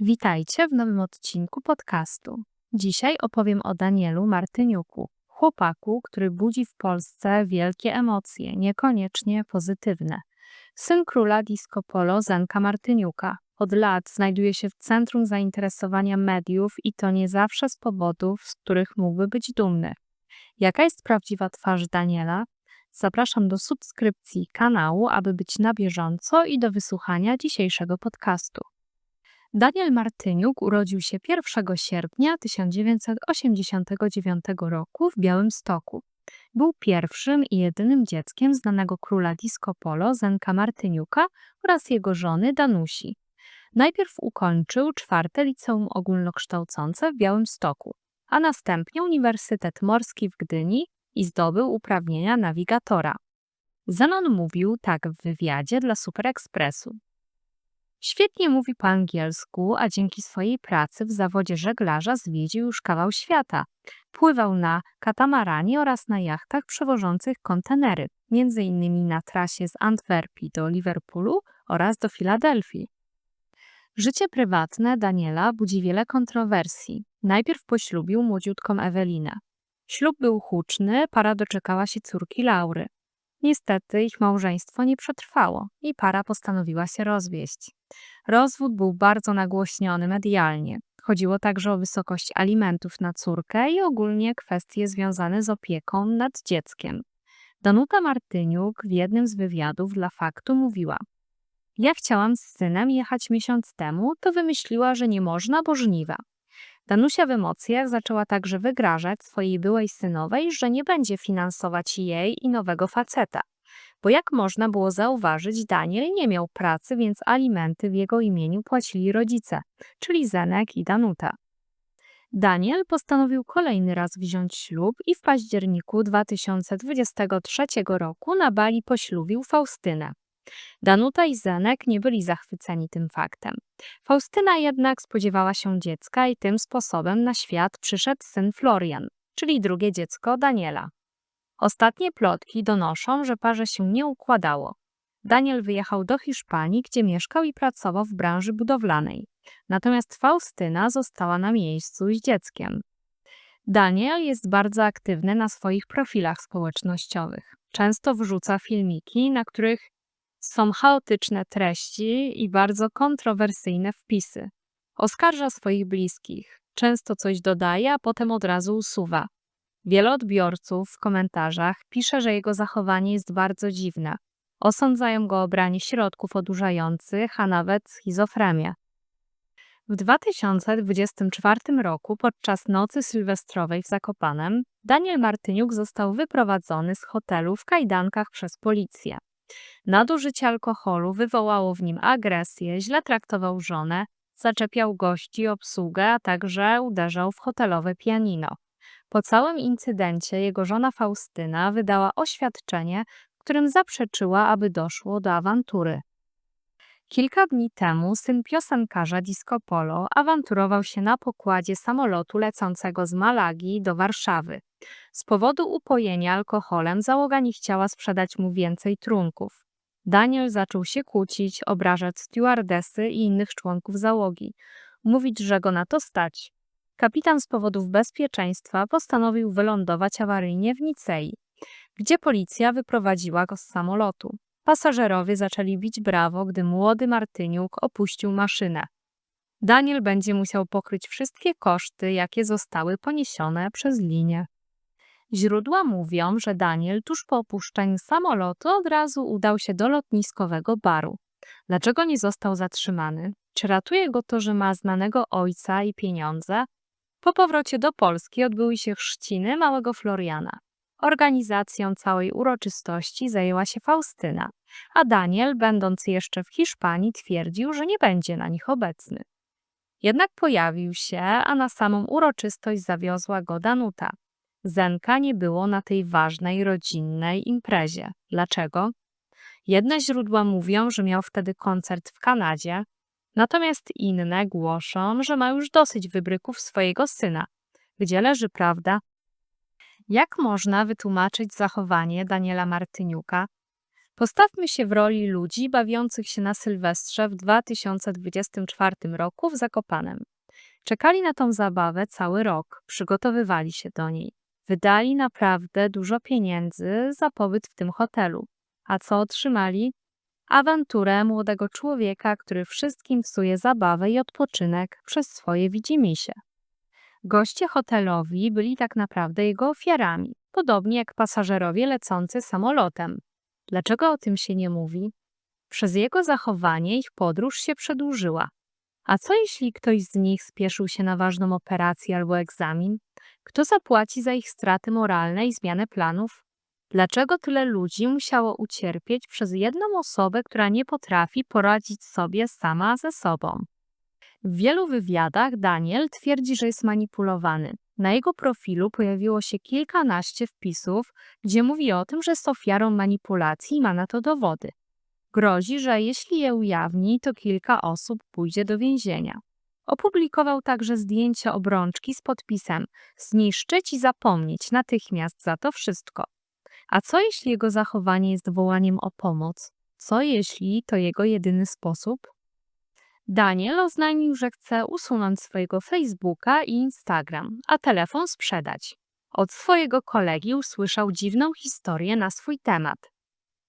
Witajcie w nowym odcinku podcastu. Dzisiaj opowiem o Danielu Martyniuku, chłopaku, który budzi w Polsce wielkie emocje, niekoniecznie pozytywne. Syn króla disco polo Zenka Martyniuka. Od lat znajduje się w centrum zainteresowania mediów i to nie zawsze z powodów, z których mógłby być dumny. Jaka jest prawdziwa twarz Daniela? Zapraszam do subskrypcji kanału, aby być na bieżąco i do wysłuchania dzisiejszego podcastu. Daniel Martyniuk urodził się 1 sierpnia 1989 roku w Białymstoku. Był pierwszym i jedynym dzieckiem znanego króla disco polo Zenka Martyniuka oraz jego żony Danusi. Najpierw ukończył czwarte liceum ogólnokształcące w Białymstoku, a następnie Uniwersytet Morski w Gdyni i zdobył uprawnienia nawigatora. Zenon mówił tak w wywiadzie dla Super Expressu. Świetnie mówi po angielsku, a dzięki swojej pracy w zawodzie żeglarza zwiedził już kawał świata. Pływał na katamaranie oraz na jachtach przewożących kontenery, innymi na trasie z Antwerpii do Liverpoolu oraz do Filadelfii. Życie prywatne Daniela budzi wiele kontrowersji. Najpierw poślubił młodziutką Ewelinę. Ślub był huczny, para doczekała się córki Laury. Niestety ich małżeństwo nie przetrwało i para postanowiła się rozwieść. Rozwód był bardzo nagłośniony medialnie. Chodziło także o wysokość alimentów na córkę i ogólnie kwestie związane z opieką nad dzieckiem. Danuta Martyniuk w jednym z wywiadów dla Faktu mówiła: Ja chciałam z synem jechać miesiąc temu, to wymyśliła, że nie można, bo żniwa. Danusia w emocjach zaczęła także wygrażać swojej byłej synowej, że nie będzie finansować jej i nowego faceta. Bo jak można było zauważyć, Daniel nie miał pracy, więc alimenty w jego imieniu płacili rodzice, czyli Zenek i Danuta. Daniel postanowił kolejny raz wziąć ślub i w październiku 2023 roku na Bali poślubił Faustynę. Danuta i Zenek nie byli zachwyceni tym faktem. Faustyna jednak spodziewała się dziecka i tym sposobem na świat przyszedł syn Florian, czyli drugie dziecko Daniela. Ostatnie plotki donoszą, że parze się nie układało. Daniel wyjechał do Hiszpanii, gdzie mieszkał i pracował w branży budowlanej. Natomiast Faustyna została na miejscu z dzieckiem. Daniel jest bardzo aktywny na swoich profilach społecznościowych. Często wrzuca filmiki, na których są chaotyczne treści i bardzo kontrowersyjne wpisy. Oskarża swoich bliskich, często coś dodaje, a potem od razu usuwa. Wiele odbiorców w komentarzach pisze, że jego zachowanie jest bardzo dziwne. Osądzają go o branie środków odurzających, a nawet schizofrenię. W 2024 roku podczas nocy sylwestrowej w Zakopanem Daniel Martyniuk został wyprowadzony z hotelu w kajdankach przez policję. Nadużycie alkoholu wywołało w nim agresję, źle traktował żonę, zaczepiał gości, obsługę, a także uderzał w hotelowe pianino. Po całym incydencie jego żona Faustyna wydała oświadczenie, w którym zaprzeczyła, aby doszło do awantury. Kilka dni temu syn piosenkarza Disco Polo awanturował się na pokładzie samolotu lecącego z Malagi do Warszawy. Z powodu upojenia alkoholem załoga nie chciała sprzedać mu więcej trunków. Daniel zaczął się kłócić, obrażać stewardesy i innych członków załogi. Mówić, że go na to stać. Kapitan z powodów bezpieczeństwa postanowił wylądować awaryjnie w Nicei, gdzie policja wyprowadziła go z samolotu. Pasażerowie zaczęli bić brawo, gdy młody Martyniuk opuścił maszynę. Daniel będzie musiał pokryć wszystkie koszty, jakie zostały poniesione przez linię. Źródła mówią, że Daniel tuż po opuszczeniu samolotu od razu udał się do lotniskowego baru. Dlaczego nie został zatrzymany? Czy ratuje go to, że ma znanego ojca i pieniądze? Po powrocie do Polski odbyły się chrzciny małego Floriana. Organizacją całej uroczystości zajęła się Faustyna, a Daniel, będąc jeszcze w Hiszpanii, twierdził, że nie będzie na nich obecny. Jednak pojawił się, a na samą uroczystość zawiozła go Danuta. Zenka nie było na tej ważnej rodzinnej imprezie. Dlaczego? Jedne źródła mówią, że miał wtedy koncert w Kanadzie, natomiast inne głoszą, że ma już dosyć wybryków swojego syna. Gdzie leży prawda? Jak można wytłumaczyć zachowanie Daniela Martyniuka? Postawmy się w roli ludzi bawiących się na Sylwestrze w 2024 roku w Zakopanem. Czekali na tą zabawę cały rok, przygotowywali się do niej. Wydali naprawdę dużo pieniędzy za pobyt w tym hotelu. A co otrzymali? Awanturę młodego człowieka, który wszystkim psuje zabawę i odpoczynek przez swoje widzimisię. Goście hotelowi byli tak naprawdę jego ofiarami, podobnie jak pasażerowie lecący samolotem. Dlaczego o tym się nie mówi? Przez jego zachowanie ich podróż się przedłużyła. A co jeśli ktoś z nich spieszył się na ważną operację albo egzamin? Kto zapłaci za ich straty moralne i zmianę planów? Dlaczego tyle ludzi musiało ucierpieć przez jedną osobę, która nie potrafi poradzić sobie sama ze sobą? W wielu wywiadach Daniel twierdzi, że jest manipulowany. Na jego profilu pojawiło się kilkanaście wpisów, gdzie mówi o tym, że jest ofiarą manipulacji i ma na to dowody. Grozi, że jeśli je ujawni, to kilka osób pójdzie do więzienia. Opublikował także zdjęcie obrączki z podpisem zniszczyć i zapomnieć natychmiast za to wszystko. A co jeśli jego zachowanie jest wołaniem o pomoc? Co jeśli to jego jedyny sposób? Daniel oznajmił, że chce usunąć swojego Facebooka i Instagram, a telefon sprzedać. Od swojego kolegi usłyszał dziwną historię na swój temat.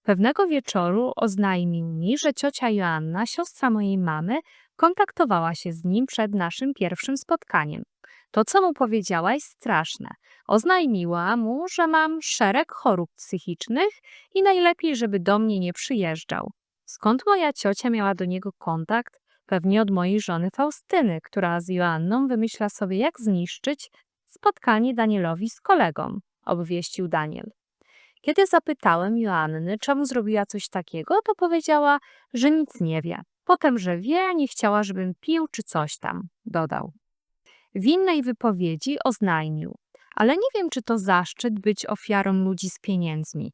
Pewnego wieczoru oznajmił mi, że ciocia Joanna, siostra mojej mamy, kontaktowała się z nim przed naszym pierwszym spotkaniem. To, co mu powiedziała, jest straszne. Oznajmiła mu, że mam szereg chorób psychicznych i najlepiej, żeby do mnie nie przyjeżdżał. Skąd moja ciocia miała do niego kontakt? Pewnie od mojej żony Faustyny, która z Joanną wymyśla sobie, jak zniszczyć spotkanie Danielowi z kolegą, obwieścił Daniel. Kiedy zapytałem Joanny, czemu zrobiła coś takiego, to powiedziała, że nic nie wie. Potem, że wie, nie chciała, żebym pił czy coś tam, dodał. W innej wypowiedzi oznajmił, ale nie wiem, czy to zaszczyt być ofiarą ludzi z pieniędzmi.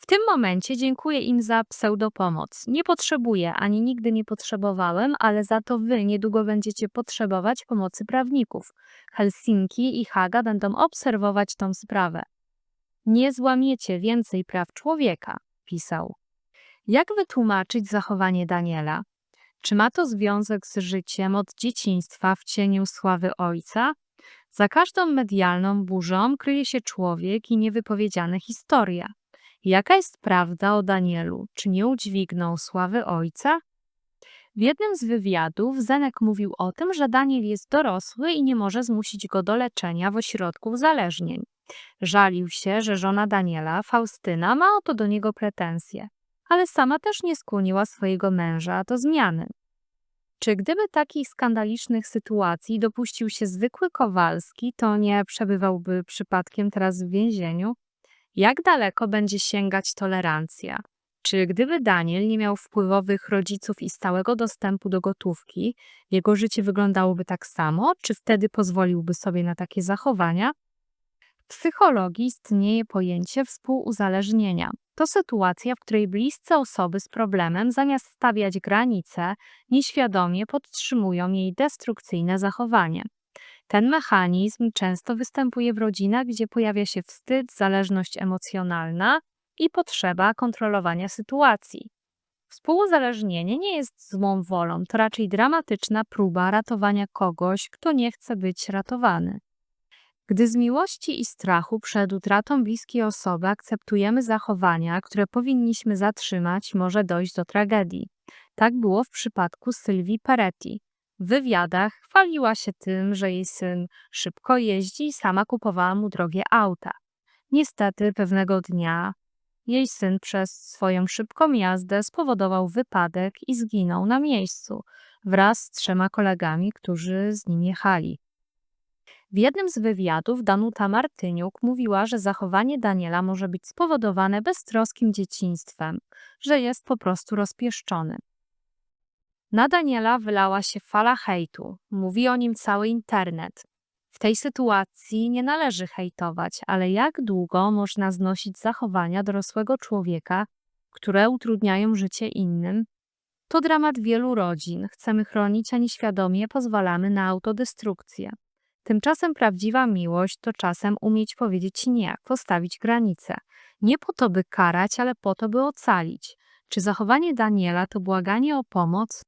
W tym momencie dziękuję im za pseudopomoc. Nie potrzebuję, ani nigdy nie potrzebowałem, ale za to wy niedługo będziecie potrzebować pomocy prawników. Helsinki i Haga będą obserwować tą sprawę. Nie złamiecie więcej praw człowieka, pisał. Jak wytłumaczyć zachowanie Daniela? Czy ma to związek z życiem od dzieciństwa w cieniu sławy ojca? Za każdą medialną burzą kryje się człowiek i niewypowiedziane historia. Jaka jest prawda o Danielu? Czy nie udźwignął sławy ojca? W jednym z wywiadów Zenek mówił o tym, że Daniel jest dorosły i nie może zmusić go do leczenia w ośrodku uzależnień. Żalił się, że żona Daniela, Faustyna, ma o to do niego pretensje, ale sama też nie skłoniła swojego męża do zmiany. Czy gdyby takich skandalicznych sytuacji dopuścił się zwykły Kowalski, to nie przebywałby przypadkiem teraz w więzieniu? Jak daleko będzie sięgać tolerancja? Czy gdyby Daniel nie miał wpływowych rodziców i stałego dostępu do gotówki, jego życie wyglądałoby tak samo? Czy wtedy pozwoliłby sobie na takie zachowania? W psychologii istnieje pojęcie współuzależnienia. To sytuacja, w której bliscy osoby z problemem, zamiast stawiać granice, nieświadomie podtrzymują jej destrukcyjne zachowanie. Ten mechanizm często występuje w rodzinach, gdzie pojawia się wstyd, zależność emocjonalna i potrzeba kontrolowania sytuacji. Współuzależnienie nie jest złą wolą, to raczej dramatyczna próba ratowania kogoś, kto nie chce być ratowany. Gdy z miłości i strachu przed utratą bliskiej osoby akceptujemy zachowania, które powinniśmy zatrzymać, może dojść do tragedii. Tak było w przypadku Sylwii Peretti. W wywiadach chwaliła się tym, że jej syn szybko jeździ i sama kupowała mu drogie auta. Niestety pewnego dnia jej syn przez swoją szybką jazdę spowodował wypadek i zginął na miejscu wraz z trzema kolegami, którzy z nim jechali. W jednym z wywiadów Danuta Martyniuk mówiła, że zachowanie Daniela może być spowodowane beztroskim dzieciństwem, że jest po prostu rozpieszczony. Na Daniela wylała się fala hejtu. Mówi o nim cały internet. W tej sytuacji nie należy hejtować, ale jak długo można znosić zachowania dorosłego człowieka, które utrudniają życie innym? To dramat wielu rodzin. Chcemy chronić, a nieświadomie pozwalamy na autodestrukcję. Tymczasem prawdziwa miłość to czasem umieć powiedzieć nie, postawić granice. Nie po to, by karać, ale po to, by ocalić. Czy zachowanie Daniela to błaganie o pomoc?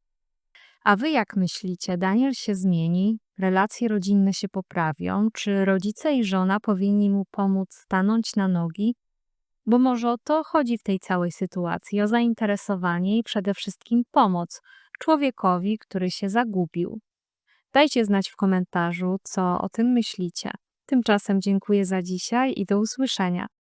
A wy jak myślicie, Daniel się zmieni? Relacje rodzinne się poprawią? Czy rodzice i żona powinni mu pomóc stanąć na nogi? Bo może o to chodzi w tej całej sytuacji, o zainteresowanie i przede wszystkim pomoc człowiekowi, który się zagubił. Dajcie znać w komentarzu, co o tym myślicie. Tymczasem dziękuję za dzisiaj i do usłyszenia.